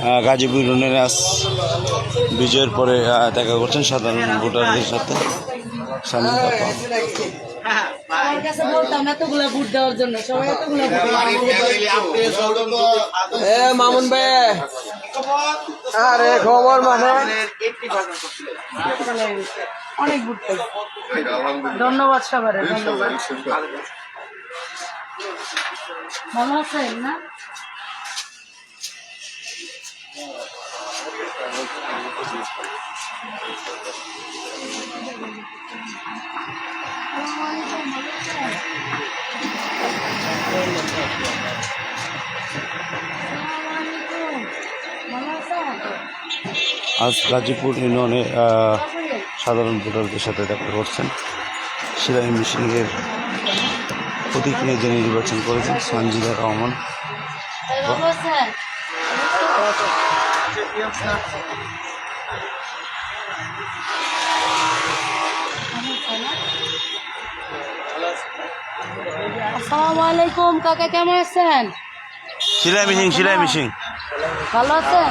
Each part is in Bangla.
আহ, গাজীপুর ইউনিয়নাস বিজয়ের পরে দেখা করছেন সাধারণ ভোটারদের সাথে। সামনে কথা। আমার কাছে বলতাম এতগুলা ভোট দেওয়ার জন্য সবাই এতগুলা ভোট এ মামুন ভাই। আরে খবর মানে অনেক ধন্যবাদ সবার ধন্যবাদ। ভালো আছেন না? আজ গাজীপুর ইউনিয়নে সাধারণ ভোটারদের সাথে দেখা করছেন। সিলাই মিশনের প্রতীক নিয়ে যিনি নির্বাচন করেছেন, সঞ্জিদা রহমান। আসসালামু আলাইকুম কাকা কেমন আছেন? সিলাই মিশিং সিলাই মিশিং ভালো আছেন?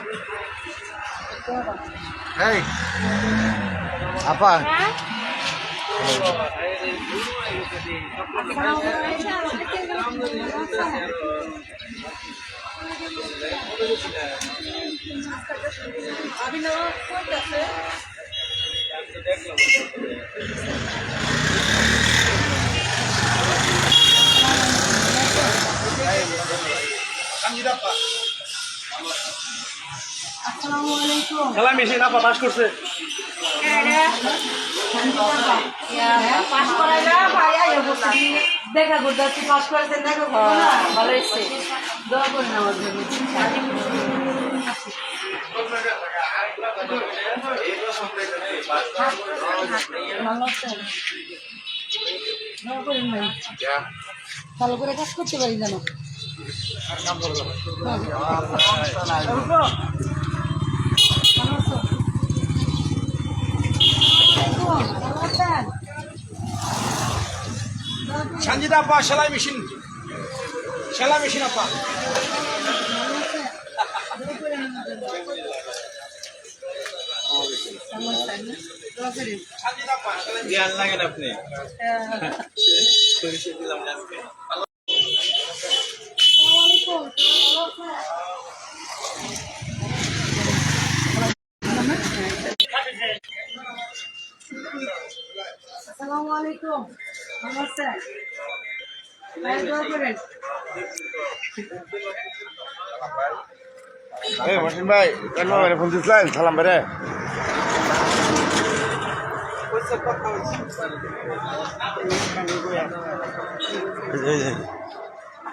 যাও এই আপা আসসালামু আলাইকুম খেলা মেশিন আপা পাস করছে। দেখা করতে আসছি পাস করাইছেন দেখা ভালো হয়েছে দোয়া করেন আমার জন্য ভালো আছেন দোয়া করেন ভাই ভালো করে কাজ করতে পারি যেন ভালো আছো? ভালো আছেন? সঞ্জিতা আপা সেলাই মেশিন। সেলাই মেশিন আপা লাগেন আপনি। আসসালামু আলাইকুম। করেন। এই মসিন ভাই কেন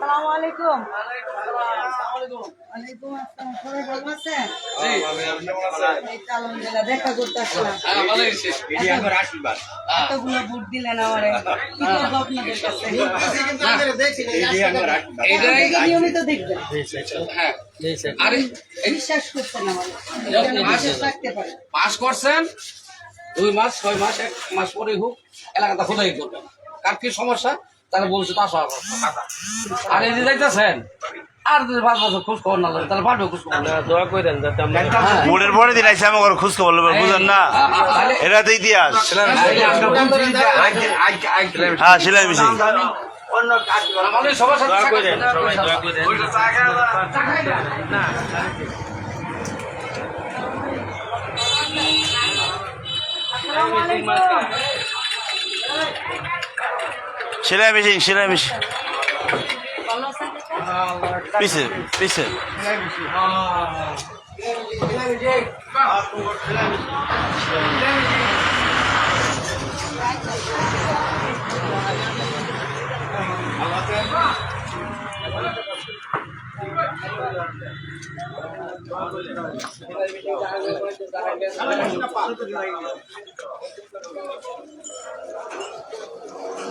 আসসালামু আলাইকুম ওয়ালাইকুম আসসালাম সবাই ভালো আছেন? এই তো আলহামদুলিল্লাহ দেখা করতে আসলাম। এতগুলো ভোট দিলেন আমারে। কি করব আপনাদের কাছে? আপনাকে নিয়মিত দেখবেন। বিশ্বাস করছেন আমার। বিশ্বাস রাখতে পারেন পাস করছেন দুই মাস ছয় মাস এক মাস পরে হোক এলাকাটা খোদাই করবেন। কার কি সমস্যা? তারা বলছে সব আর এই যে যাইতেছেন আর পাঁচ বছর খোঁজ খবর না লাগে তাহলে পাঠবে খোঁজ খবর দোয়া করেন যাতে আমরা হ্যাঁ। ভোটের পরে দিন আইসা আমাকে খোঁজ খবর বুঝেন না এটা তো ইতিহাস হ্যাঁ সিলাই মিশিং আমাদের সবার সাথে দোয়া সাক্ষাৎ করেন করতে সবাই হবে।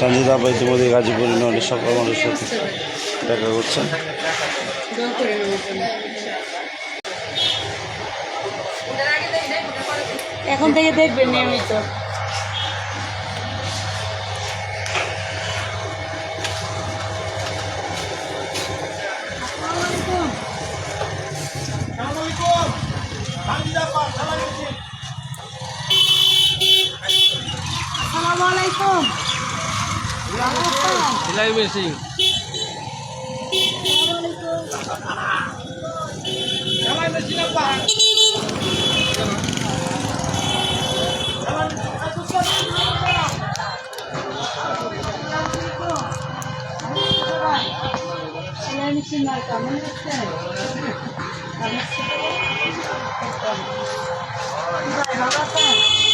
সঞ্জিতা আপা ইতিমধ্যে গাজীপুরে নদী সকল মানুষের সাথে দেখা করছেন। এখন থেকে দেখবেন নিয়মিত সেলাই মেশিন সেলাই মেশিন আপা সেলাই মেশিন আর কেমন হচ্ছে ভালো আছেন